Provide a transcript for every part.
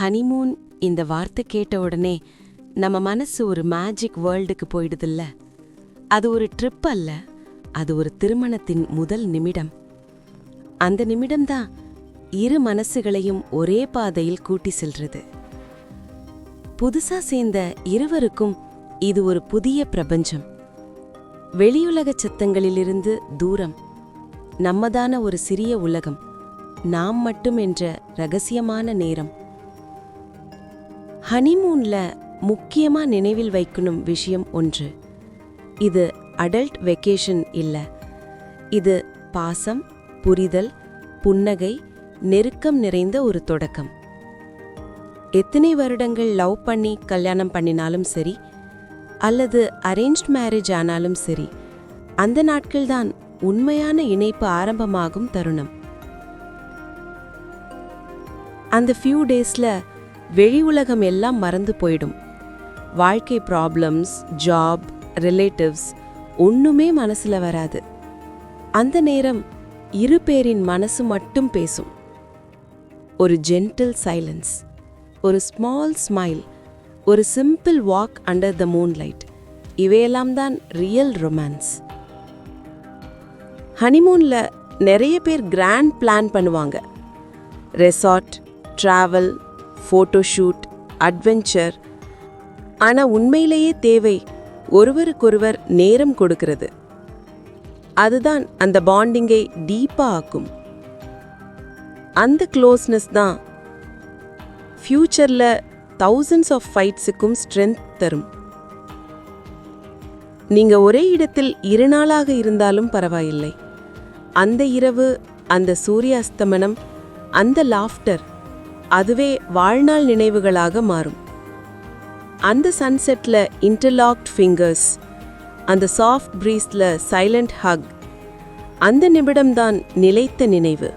Honeymoon இந்த வார்த்தை கேட்ட உடனே நம்ம மனசு ஒரு மேஜிக் வேர்ல்டுக்கு போயிடுதில்ல. அது ஒரு ட்ரிப் அல்ல அது ஒரு திருமணத்தின் முதல் நிமிடம். அந்த நிமிடம்தான் இரு மனசுகளையும் ஒரே பாதையில் கூட்டி செல்றது. புதுசா சேர்ந்த இருவருக்கும் இது ஒரு புதிய பிரபஞ்சம். வெளியுலக சத்தங்களிலிருந்து தூரம் நம்மதான ஒரு சிறிய உலகம் நாம் மட்டும் என்ற ரகசியமான நேரம். ஹனிமூனில் முக்கியமாக நினைவில் வைக்கணும் விஷயம் ஒன்று. இது அடல்ட் வெக்கேஷன் இல்லை. இது பாசம் புரிதல் புன்னகை நெருக்கம் நிறைந்த ஒரு தொடக்கம். எத்தனை வருடங்கள் லவ் பண்ணி கல்யாணம் பண்ணினாலும் சரி அல்லது அரேஞ்ச்ட் மேரேஜ் ஆனாலும் சரி அந்த நாட்கள்தான் உண்மையான இணைப்பு ஆரம்பமாகும் தருணம். அந்த ஃபியூ டேஸில் வெளி உலகம் எல்லாம் மறந்து போயிடும். வாழ்க்கை ப்ராப்ளம்ஸ் ஜாப் ரிலேட்டிவ்ஸ் ஒன்றுமே மனசில் வராது. அந்த நேரம் இரு பேரின் மனசு மட்டும் பேசும். ஒரு ஜென்டில் சைலன்ஸ் ஒரு ஸ்மால் ஸ்மைல் ஒரு simple walk under the moonlight இவையெல்லாம் தான் ரியல் ரொமான்ஸ் ஹனிமூனில் நிறைய பேர் கிராண்ட் பிளான் பண்ணுவாங்க. ரெசார்ட் ட்ராவல் ஃபோட்டோஷூட் அட்வென்ச்சர் ஆனால் உண்மையிலேயே தேவை ஒருவருக்கொருவர் நேரம் கொடுக்கிறது. அதுதான் அந்த பாண்டிங்கை டீப்பாக ஆக்கும். அந்த க்ளோஸ்னஸ் தான் ஃப்யூச்சரில் தௌசண்ட்ஸ் ஆஃப் ஃபைட்ஸுக்கும் ஸ்ட்ரென்த் தரும். நீங்க ஒரே இடத்தில் இரு நாளாக இருந்தாலும் பரவாயில்லை. அந்த இரவு அந்த சூரிய அஸ்தமனம் அந்த லாஃப்டர் அதுவே வாழ்நாள் நினைவுகளாக மாறும். அந்த சன்செட்டில் இன்டர்லாக்ட் ஃபிங்கர்ஸ் அந்த சாஃப்ட் ப்ரீஸில் சைலண்ட் ஹக் அந்த நிமிடம்தான் நிலைத்த நினைவு.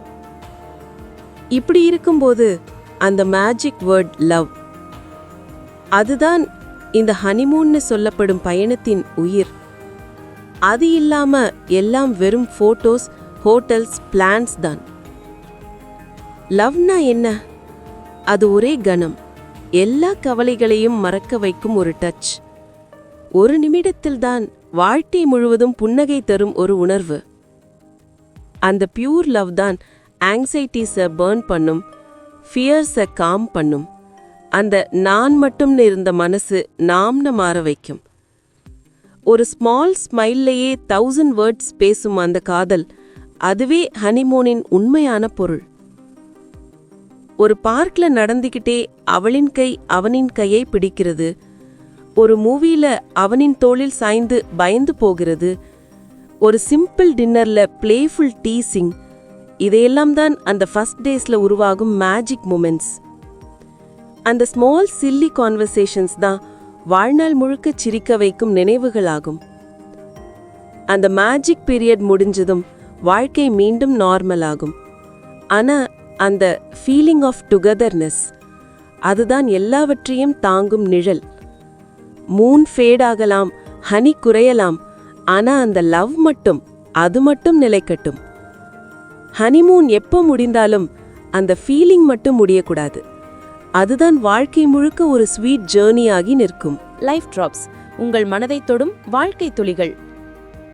இப்படி இருக்கும்போது அந்த மேஜிக் வேர்ட் லவ் அதுதான் இந்த ஹனிமூன்னு சொல்லப்படும் பயணத்தின் உயிர். அது இல்லாம எல்லாம் வெறும் ஃபோட்டோஸ் ஹோட்டல்ஸ் பிளான்ஸ் தான். லவ்னா என்ன? அது ஒரே கணம். எல்லா கவலைகளையும் மறக்க வைக்கும் ஒரு டச் ஒரு நிமிடத்தில்தான் வாழ்க்கை முழுவதும் புன்னகை தரும் ஒரு உணர்வு. அந்த பியூர் லவ் தான் ஆங்ஸைட்டிஸை பேர்ன் பண்ணும் ஃபியர்ஸை காம் பண்ணும். அந்த நான் மட்டும்னு இருந்த மனசு நாம்னு மாற வைக்கும். ஒரு ஸ்மால் ஸ்மைல்லையே தௌசண்ட் வேர்ட்ஸ் பேசும் அந்த காதல் அதுவே ஹனிமூனின் உண்மையான பொருள். ஒரு பார்க்ல நடந்துகிட்டே அவளின் கை அவனின் கையை பிடிக்கிறது. ஒரு மூவியில அவனின் தோளில் சாய்ந்து பயந்து போகிறது. ஒரு சிம்பிள் டின்னர்ல பிளேஃபுல் டீசிங் இதையெல்லாம் தான் அந்த ஃபர்ஸ்ட் டேஸ்ல உருவாகும் மேஜிக் மூமெண்ட்ஸ் அந்த ஸ்மால் சில்லி கான்வர்சேஷன்ஸ் தான் வாழ்நாள் முழுக்க சிரிக்க வைக்கும் நினைவுகளாகும். அந்த மேஜிக் பீரியட் முடிஞ்சதும் வாழ்க்கை மீண்டும் நார்மல் ஆகும். ஆனால் அந்த ஃபீலிங் ஆஃப் டுகெதர்னஸ் அதுதான் எல்லாவற்றையும் தாங்கும் நிழல். மூன் ஃபேட் ஆகலாம் ஹனி குறையலாம் ஆனா அந்த லவ் மட்டும் அது மட்டும் நிலைக்கட்டும். ஹனிமூன் எப்போ முடிந்தாலும் அந்த ஃபீலிங் மட்டும் முடியக்கூடாது. அதுதான் வாழ்க்கை முழுக்க ஒரு ஸ்வீட் ஜேர்னி ஆகி நிற்கும். லைஃப் டிராப்ஸ் உங்கள் மனதைத் தொடும் வாழ்க்கை துளிகள்.